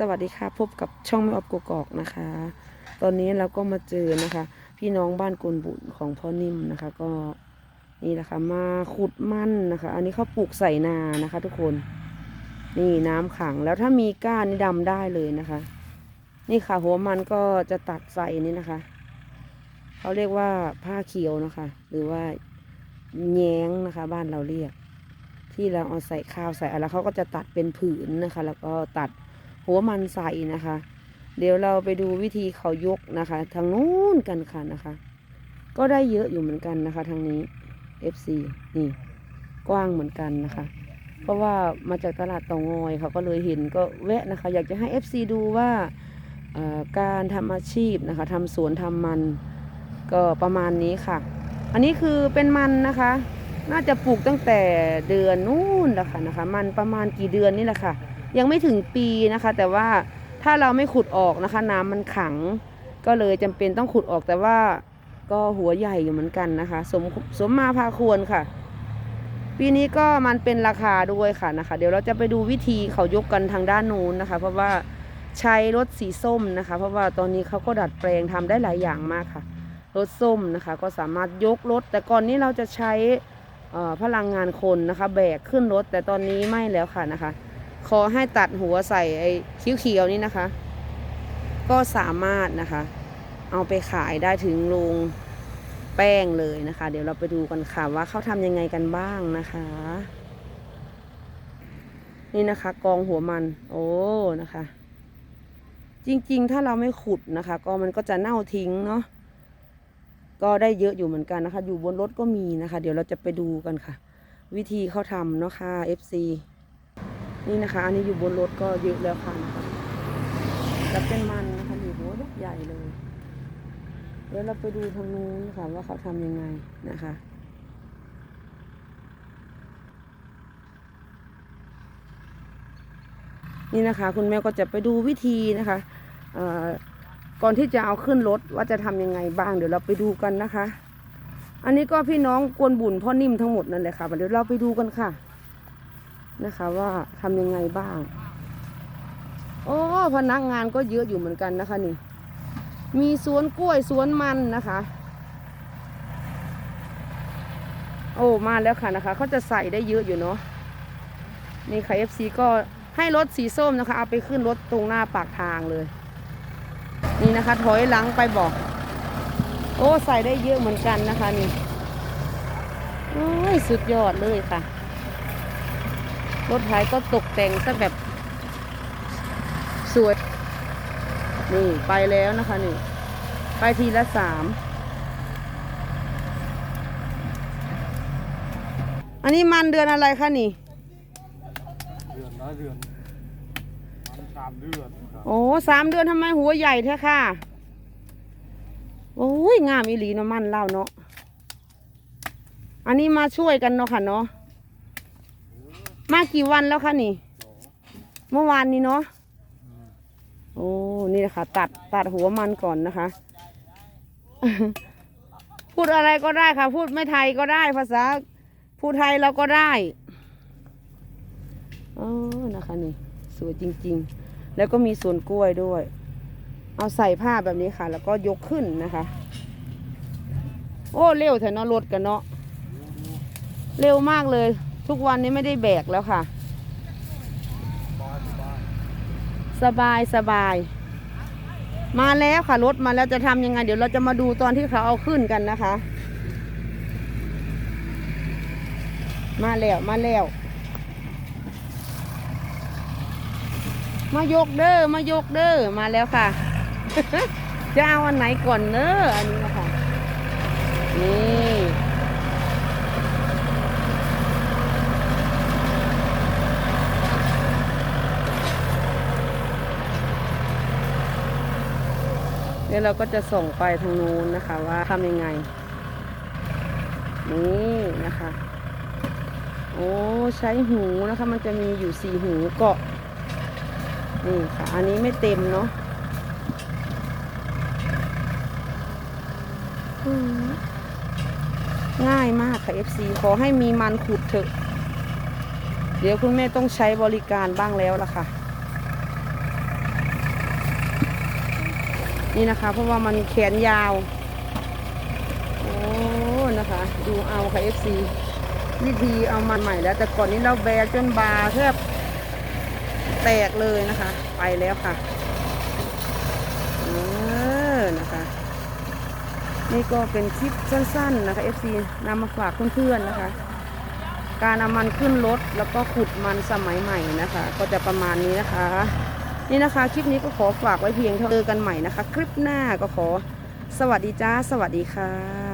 สวัสดีค่ะพบกับช่องไม่ออบกกอกนะคะ ตอนนี้เราก็มาเจอนะคะ พี่น้องบ้านกวนบุญของพ่อนิ่มนะคะ ก็นี่แหละค่ะมาขุดมันนะคะ อันนี้เขาปลูกใส่นานะคะ ทุกคน นี่น้ำขังแล้วถ้ามีก้านนี่ดำได้เลยนะคะ นี่ค่ะ หัวมันก็จะตัดใส่นี่นะคะเขาเรียกว่าผ้าเขียวนะคะ หรือว่าแย้งนะคะ บ้านเราเรียก ที่เราเอาใส่ข้าวใส่อะไรเขาก็จะตัดเป็นผืนนะคะ แล้วก็ตัด หัวมันใส่นะคะ เดี๋ยวเราไปดูวิธีเขายกนะคะ ทางนู้นกันค่ะนะคะ ก็ได้เยอะอยู่เหมือนกันนะคะ ทางนี้ FC นี่กว้างเหมือนกันนะคะ เพราะว่ามาจากตลาดเตางอยเขาก็เลยเห็นก็แวะนะคะ อยากจะให้ FC ดูว่าการทำอาชีพนะคะทำสวนทำมันก็ประมาณนี้ค่ะ อันนี้คือเป็นมันนะคะ น่าจะปลูกตั้งแต่เดือนนู้นแหละค่ะนะคะ มันประมาณกี่เดือนนี่แหละค่ะ ยังไม่ถึงปีนะคะ แต่ว่าถ้าเราไม่ขุดออกนะคะ น้ำมันขัง ก็เลยจำเป็นต้องขุดออกแต่ว่าก็หัวใหญ่อยู่เหมือนกันนะคะ สมสมมาพาควรค่ะ ปีนี้ก็มันเป็นราคาด้วยค่ะนะคะ เดี๋ยวเราจะไปดูวิธีเขายกกันทางด้านนู้นนะคะ เพราะว่าใช้รถสีส้มนะคะ เพราะว่าตอนนี้เขาก็ดัดแปลงทำได้หลายอย่างมากค่ะ รถส้มนะคะ ก็สามารถยกรถ แต่ก่อนนี้เราจะใช้พลังงานคนนะคะ แบกขึ้นรถแต่ตอนนี้ไม่แล้วค่ะนะคะ ขอให้ตัดหัวใส่ไอ้เขียวนี่นะคะ ก็สามารถนะคะ เอาไปขายได้ถึงโรงแป้งเลยนะคะ เดี๋ยวเราไปดูกันค่ะว่าเขาทำยังไงกันบ้างนะคะ นี่นะคะ กองหัวมัน โอ้นะคะ จริงๆ ถ้าเราไม่ขุดนะคะ ก็มันก็จะเน่าทิ้งเนาะก็ได้เยอะอยู่เหมือนกันนะคะ อยู่บนรถก็มีนะคะ เดี๋ยวเราจะไปดูกันค่ะ วิธีเขาทำเนาะค่ะ FC นี่นะคะ อันนี้อยู่บนรถก็เยอะแล้วค่ะนะคะแล้วเป็นมันนะคะมีหัวลูกใหญ่เลยเดี๋ยวเราไปดูทางนู้นค่ะว่าเขาทำยังไงนะคะนี่นะคะ คุณแม่ก็จะไปดูวิธีนะคะก่อนที่จะเอาขึ้นรถว่าจะทำยังไงบ้าง เดี๋ยวเราไปดูกันนะคะ อันนี้ก็พี่น้องกวนบุญพ่อนิ่มทั้งหมดนั่นแหละค่ะเดี๋ยวเราไปดูกันค่ะ นะคะว่าทำยังไงบ้าง โอ้พนักงานก็เยอะอยู่เหมือนกันนะคะนี่ มีสวนกล้วยสวนมันนะคะ โอ้มาแล้วค่ะนะคะเขาจะใส่ได้เยอะอยู่เนาะนี่ค่ะ FC ก็ให้รถสีส้มนะคะ เอาไปขึ้นรถตรงหน้าปากทางเลย นี่นะคะ ถอยหลังไปบอก โอ้ ใส่ได้เยอะเหมือนกันนะคะนี่โอ้ยสุดยอดเลยค่ะ รถไถก็ตกแต่งซะแบบสวย นี่ไปแล้วนะคะนี่ ไปทีละสาม อันนี้มันเดือนอะไรคะนี่ เดือนละเดือนมันสามเดือนครับโอ้สามเดือนทำไมหัวใหญ่แท้ค่ะ โอ้ยงามอีหลีเนาะมันเล่าเนาะ อันนี้มาช่วยกันเนาะค่ะเนาะ มากี่วันแล้วคะนี่ เมื่อวานนี้เนาะโอ้นี่นะคะตัดตัดหัวมันก่อนนะคะ พูดอะไรก็ได้ค่ะ พูดไม่ไทยก็ได้ภาษาพูดไทยเราก็ได้เออนะคะนี่สวยจริง ๆ แล้วก็มีสวนกล้วยด้วย เอาใส่ผ้าแบบนี้ค่ะ แล้วก็ยกขึ้นนะคะ โอ้เร็วแถวเนาะรถกันเนาะเร็วมากเลย ทุกวันนี้ไม่ได้แบกแล้วค่ะ สบายสบาย มาแล้วค่ะรถมาแล้วจะทำยังไง เดี๋ยวเราจะมาดูตอนที่เขาเอาขึ้นกันนะคะ มาแล้วมาแล้ว มายกเด้อมายกเด้อมาแล้วค่ะ จะเอาอันไหนก่อนเนอะอันนี้นะคะนี่ ดี๋ยวเราก็จะส่งไปทางนู้นนะคะ ว่าทำยังไง นี่นะคะ โอ้ใช้หูนะคะ มันจะมีอยู่สี่หูเกาะนี่ค่ะ อันนี้ไม่เต็มเนาะง่ายมากค่ะ FC ขอให้มีมันขุดเถอะ เดี๋ยวคุณแม่ต้องใช้บริการบ้างแล้วล่ะค่ะ นี่นะคะ เพราะว่ามันแขนยาว โอ้นะคะ ดูเอาค่ะ FC วิธีเอามันใหม่แล้ว แต่ก่อนนี้เราแบกจนบาแทบแตกเลยนะคะ ไปแล้วค่ะเออนะคะ นี่ก็เป็นคลิปสั้น ๆ นะคะ FC นำมาฝากเพื่อนๆนะคะ การเอามันขึ้นรถแล้วก็ขุดมันสมัยใหม่นะคะ ก็จะประมาณนี้นะคะ นี่นะคะ คลิปนี้ก็ขอฝากไว้เพียงเท่าเจอกันใหม่นะคะ คลิปหน้าก็ขอ สวัสดีจ้า สวัสดีค่ะ